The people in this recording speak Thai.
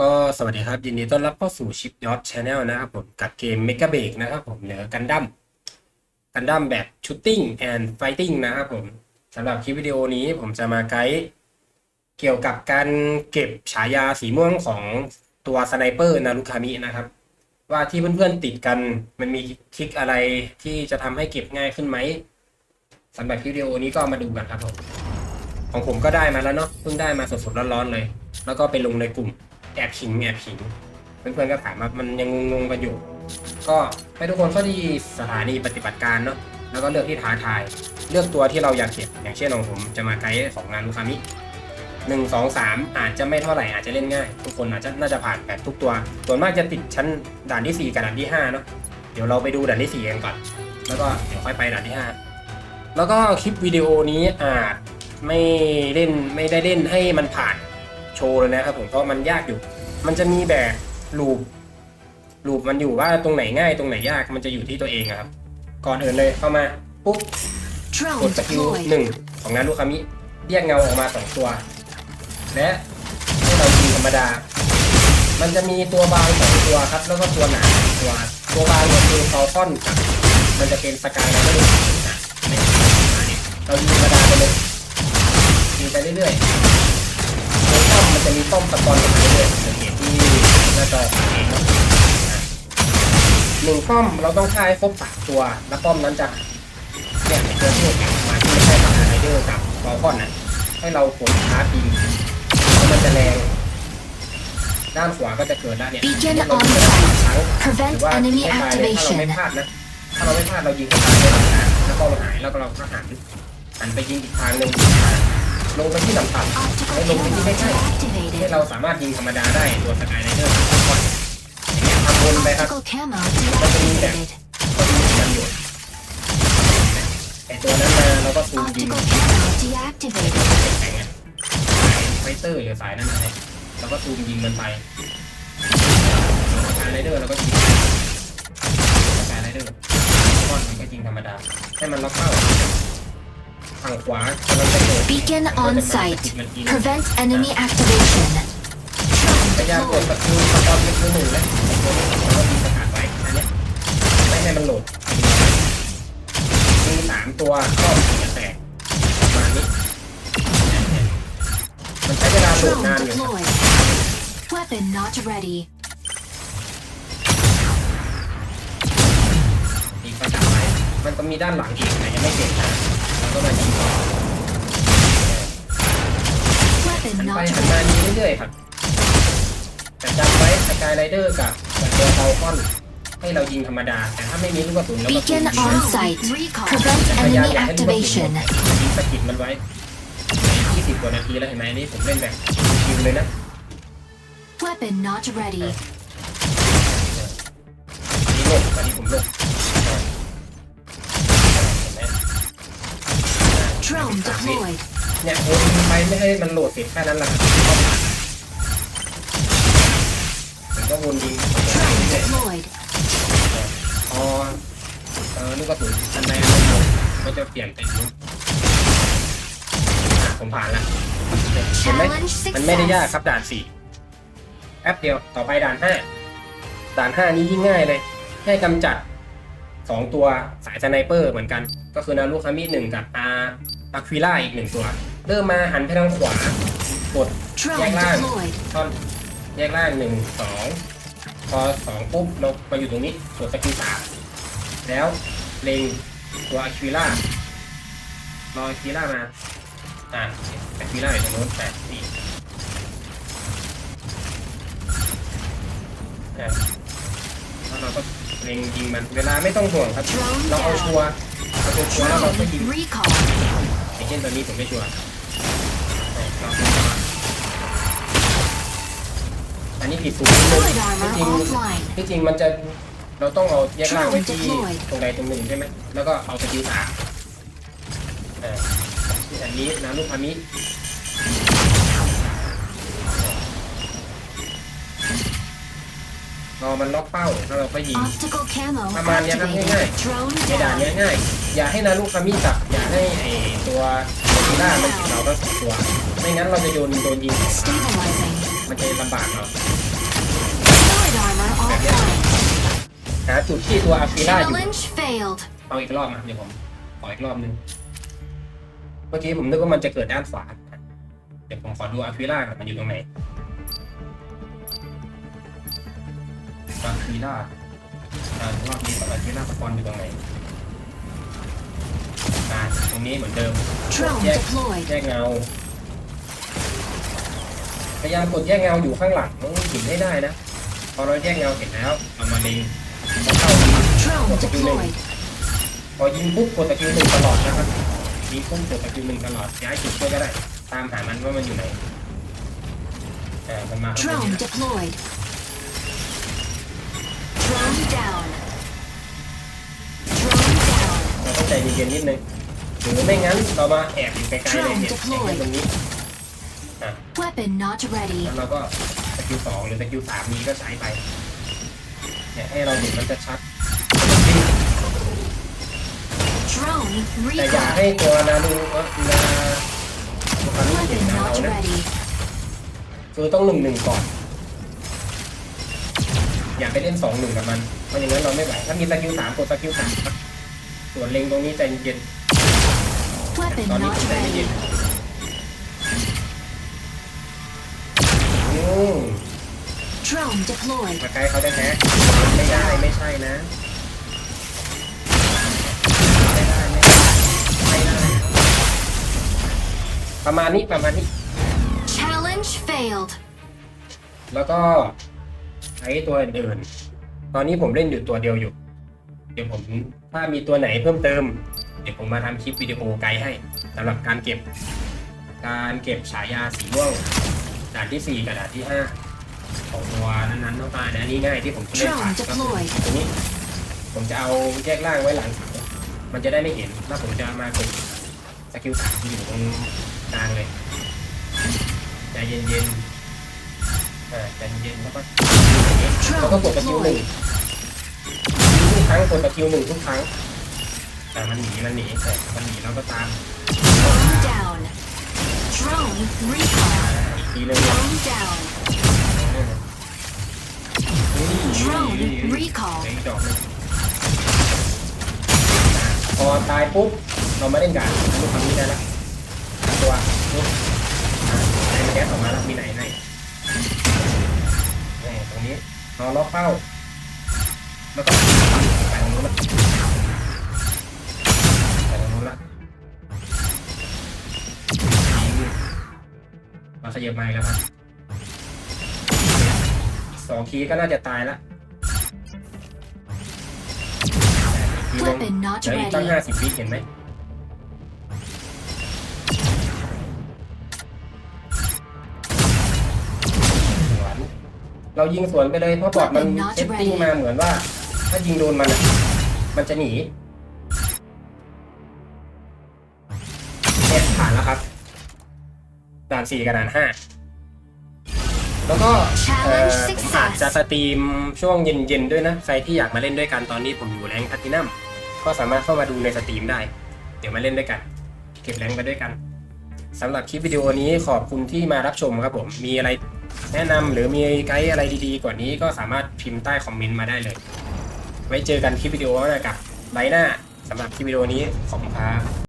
ก็สวัสดีครับ ยินดีต้อนรับเข้าสู่ชิปยอ t ช n แนลนะครับผมกับเกม Mega b r e a k นะครับผมเหนือกันดั้มกันดั้มแบบ Shooting and Fighting นะครับผมสำหรับคลิปวิดีโอนี้ผมจะมาไกด์เกี่ยวกับการเก็บฉายาสีม่วงของตัวสไนเปอร์นารุคามินะครับ ว่าที่เพื่อนๆติดกันมันมีทริคอะไรที่จะทำให้เก็บง่ายขึ้นไหมสำหรับคลิปวิดีโอนี้ก็มาดูกันครับผมของผมก็ได้มาแล้วเนาะเพิ่งได้มาสดๆร้อนๆเลย แล้วก็ไปลงในกลุ่ม แอบขิงแอบขิง เพื่อนๆก็ถามว่ามันยังงงๆกันอยู่ ก็ให้ทุกคนเข้าที่สถานีปฏิบัติการเนาะแล้วก็เลือกที่ท้าทาย เลือกตัวที่เราอยากเก็บอย่างเช่นของผมจะมาไกด์ของงานลูกค้ามิหนึ่งสองสามอาจจะไม่เท่าไหร่อาจจะเล่นง่าย ทุกคนอาจจะน่าจะผ่านแบบทุกตัวส่วนมากจะติดชั้นด่านที่สี่กับด่านที่ห้าเนาะเดี๋ยวเราไปดูด่านที่สี่กันก่อน แล้วก็เดี๋ยวค่อยไปด่านที่ห้าแล้วก็คลิปวิดีโอนี้อาจไม่เล่นไม่ได้เล่นให้มันผ่าน โชว์เลยนะครับผมเพราะมันยากอยู่ มันจะมีแบบลูปลูปมันอยู่ว่าตรงไหนง่ายตรงไหนยากมันจะอยู่ที่ตัวเองครับ ก่อนอื่นเลยเข้ามาปุ๊บกดสกิลหนึ่งของงานลูกคามิเรียกเงาออกมาสองตัว และให้เรายิงธรรมดา มันจะมีตัวบางสองตัวครับ แล้วก็ตัวหนาสองตัวตัวบางเนี่ยคือฟอลคอนกับมันจะเป็นสกายไลเดอร์นะเนี่ยอันนี้เรายิงธรรมดาไปเลยยิงไปเรื่อยๆ ป้อมมันจะมีป้อมสปอนอยู่เรื่อยๆสังเกตที่หน้าจอของเองนะหนึ่งป้อมเราต้องฆ่าให้ครบสามตัว แล้วป้อมนั้นจะเนี่ยในตัวที่เรามาที่ไม่ใช่กับไรเดอร์กับบอลคอนน่ะให้เรากดชาร์จยิงแล้วมันจะแรงด้านขวาก็จะเกิดด้านเนี่ย Beacon เรา on ยิงไปสามครั้ง site. หรื Prevent อว่า enemy ให้ตายเลยถ้าเราไม่ activation. พลาดนะถ้าเราไม่พลาดเรายิงเข้าตายเลยนะแล้วก็เราหายแล้วก็เราก็หันหันไปยิงอีกทางหนึ่ง ลงไปที่ต่ำๆให้ Optical ลงไปที่ camo ใกล้ๆให้ deactivated. เราสามารถยิงธรรมดาได้ตัวสกายไรเดอร์ก่อนอย่างเงี้ยทำวนไปครับ Optical camo มันจะมีแบบ deactivated. ก็มีกันอยู่ไอตัวนั้นมาเราก็ซูมยิง Optical camo deactivated. แข่งไงสายไฟเตอร์หรือสายนั่นอะไรเราก็ซูมยิงมันไปสกายไรเดอร์เราก็ยิงสกายไรเดอร์ก้อนมันก็ยิงธรรมดาให้มันล็อกเข้า ทางขวากำลังจะโดด Beacon มัน on จะมา site. ติดมันทีนึง Prevent enemy activation. พยายามกดสกิลสปอนเป็นตัวหนึ่งแล้วไอ้ตัวนี้เราก็มีสกัดไว้อันเนี้ยไม่ให้มันโหลดมีสามตัวก็จะแตกประมาณนี้เนี่ยมันใช้เวลาโหลด Drone นานอยู่ครับ deployed. Weapon not ready. มีประจับไว้มันก็มีด้านหลังอีกแต่ยังไม่เสร็จนะ เราก็มายิงต่อ Weapon หันไป not หันมา ready. ยิงเรื่อยๆครับแต่จำไว้สกายไรเดอร์กับกับตัวเตาคอนให้เรายิงธรรมดา แต่ถ้าไม่มีลูกกระสุนเราก็ยิง Beacon ยิง on site. Recall. Prevent พยายาม enemy อย่าให้ลูกกระสุน activation. หมดยิงสะกิดมันไว้ 20 กว่านาทีแล้วเห็นไหมอันนี่ผมเล่นแบบชิวเลยนะ Weapon not ready. อันนี้ลงอันนี้ผมลง Drone deployed. เนี่ยวนไปไม่ให้มันโหลดเสร็จแค่นั้นแหละครับก็ผ่านผมก็วนยิง Drone เรื่อยๆ deployed. พอเออลูกกระสุนอันใดอันหนึ่งก็จะเปลี่ยนเป็นลูกอะผมผ่านแล้วเห็นไหม Challenge มันไม่ได้ยาก success. ครับด่านสี่แอปเดียวต่อไปด่านห้าด่านห้านี้ยิ่งง่ายเลย แค่กำจัดสองตัวสายสไนเปอร์เหมือนกัน ก็คือนารุคามิหนึ่งกับอา อาควิล่าอีกหนึ่งตัว เริ่มมาหันไปทางขวากด Drone แยกล่าง deployed. ท่อนแยกล่างหนึ่งสองพอสองปุ๊บเรามาอยู่ตรงนี้กดสกิลสามแล้วเล็งตัวอะควิล่ารออะควิล่ามาอ่าอะควิล่าอยู่ตรงโน้นแปดสี่อะแล้วเราก็เล็งยิงมันเวลาไม่ต้องห่วงครับ Drone เราเอาชัวร์เอาตัวชัวร์แล้วเราก็ยิง Drone recall. อย่างเช่นตอนนี้ผมไม่ชัวร์อันนี้ผิดสูตรนิดนึงที่จริงที่จริงมันจะเราต้องเอาแยกล่างไว้ที่ตรงใดตรงหนึ่งใช่ไหมแล้วก็เอาสกิลสามอ่าที่อันนี้นะลูกพามิ รอมันล็อกเป้าแล้วเราก็ยิง Optical camo ประมาณเนี้ยครับง่าย activated. Drone ในด่านเนี้ย down. ง่ายอย่าให้นาลูกพามิจับอย่าให้ไอตัวโซิล่ามันติดเราทั้งสองตัว ไม่งั้นเราจะโดนโดนยิง Stabilizing. มันจะลำบากเรา offline. หาจุดที่ตัวอาฟิล่าอยู่ Challenge failed. เอาอีกรอบนะเดี๋ยวผมขออีกรอบนึงเมื่อกี้ผมนึกว่ามันจะเกิดด้านขวาเดี๋ยวผมขอดูอาฟิล่าก่อนมันอยู่ตรงไหน อาฟิล่าอ่ารอบนี้อาฟิล่าสปอนอยู่ตรงไหนอ่าตรงนี้เหมือนเดิม Drone แยก deployed. แยกเงาพยายามกดแยกเงาอยู่ข้างหลังหินให้ได้นะ พอเราแยกเงาเสร็จแล้วเอามาเล็งแล้วเข้า Drone deployed. พอยิงปุ๊บกดสกิลหนึ่งตลอดนะครับยิงปุ๊บกดสกิลหนึ่งตลอดย้ายจุดช่วยก็ได้ ตามหามันว่ามันอยู่ไหนอ่ามันมาแล้ว Drone deployed. Drone down. Drone down. เราต้องใจเย็นๆนิดนึงหรือไม่งั้นเรามาแอบอยู่ไกลๆเลยเนี่ย Drone แอบ deployed อยู่ตรงนี้ Weapon not ready. แล้วเราก็สกิลสองหรือสกิลสามนี้ก็ใช้ไปเนี่ยให้เราเห็นมันจะชัด Drone แต่อย่า recon. ให้ตัวนานูนาตัวนานูเห็น Weapon นะเรา not นะ ready. คือต้องหนึ่งหนึ่งก่อน อย่าไปเล่นสองหนึ่งกับมันเพราะอย่างนั้นเราไม่ไหวถ้ามีสกิลสามกดสกิลสามครับส่วนเล็งตรงนี้ใจเย็น Weapon ตอนนี้ not ผมใจไม่เย็น ready. อืม Drone deployed. มาใกล้เขาได้แท้ไม่ได้ไม่ใช่นะไม่ได้ไม่ได้ไม่ได้ประมาณนี้ประมาณนี้ Challenge failed. แล้วก็ใช้ตัวอื่นตอนนี้ผมเล่นอยู่ตัวเดียวอยู่ เดี๋ยวผมถ้ามีตัวไหนเพิ่มเติม เดี๋ยวผมมาทำคลิปวิดีโอไกด์ให้สำหรับการเก็บ การเก็บฉายาสีม่วงด่านที่ 4 กับด่านที่ 5 ของตัวนั้นๆต้องการนะนนี้ง่ายที่ผมจะเล่นผ่านก็คือตรงนี้ ผมจะเอาแยกล่างไว้หลังเสามันจะได้ไม่เห็นแล้วผมจะมากดสกิลสามที่อยู่ตรงกลางเลยใจเย็นๆ อ่าใจเย็นๆแล้วก็แล้วก็ Drone กดสกิลหนึ่งทุกครั้งกดสกิลหนึ่งทุกครั้งแต่มันหนีมันหนีแต่มันหนีแล้วก็ตาม Drone down. Drone recon. อีกทีนึง Drone down. นี่ Drone นี่นี่ recall เลืออีกดอกพอตายปุ๊บเรามาเล่นกันลูกคำนี้ได้ละตัวปุ๊บไหนแก๊สออกมาแล้วมีไหนไหน นี่ตรงนี้รอล็อกเป้า แล้วก็ไปตรงนู้นละไปตรงนู้นละมาขยับไม้แล้วครับอีกสองคีย์ก็น่าจะตายละอีกทีหนึ่ง Weapon not เหลืออีกตั้ง ready. ห้าสิบวิเห็นไหม เรายิงสวนไปเลยเพราะบอดมัน Weapon not เซตติ้ง ready มาเหมือนว่า ถ้ายิงโดนมันอะมันจะหนีเนี่ยผ่านแล้วครับ ด่านสี่กับด่านห้าแล้วก็เอ่อ Challenge ผมอาจ success จะสตรีมช่วงเย็นๆด้วยนะ ใครที่อยากมาเล่นด้วยกันตอนนี้ผมอยู่แรงค์แพลตตินัมก็สามารถเข้ามาดูในสตรีมได้ เดี๋ยวมาเล่นด้วยกัน เก็บแรงค์ไปด้วยกันสำหรับคลิปวิดีโอนี้ขอบคุณที่มารับชมครับผมมีอะไร แนะนำหรือมีไกด์อะไรดีๆ กว่านี้ก็สามารถพิมพ์ใต้คอมเมนต์มาได้เลย ไว้เจอกันคลิปวิดีโอหน้ากับไบหน้าสำหรับคลิปวิดีโอนี้ขอบคุณครับ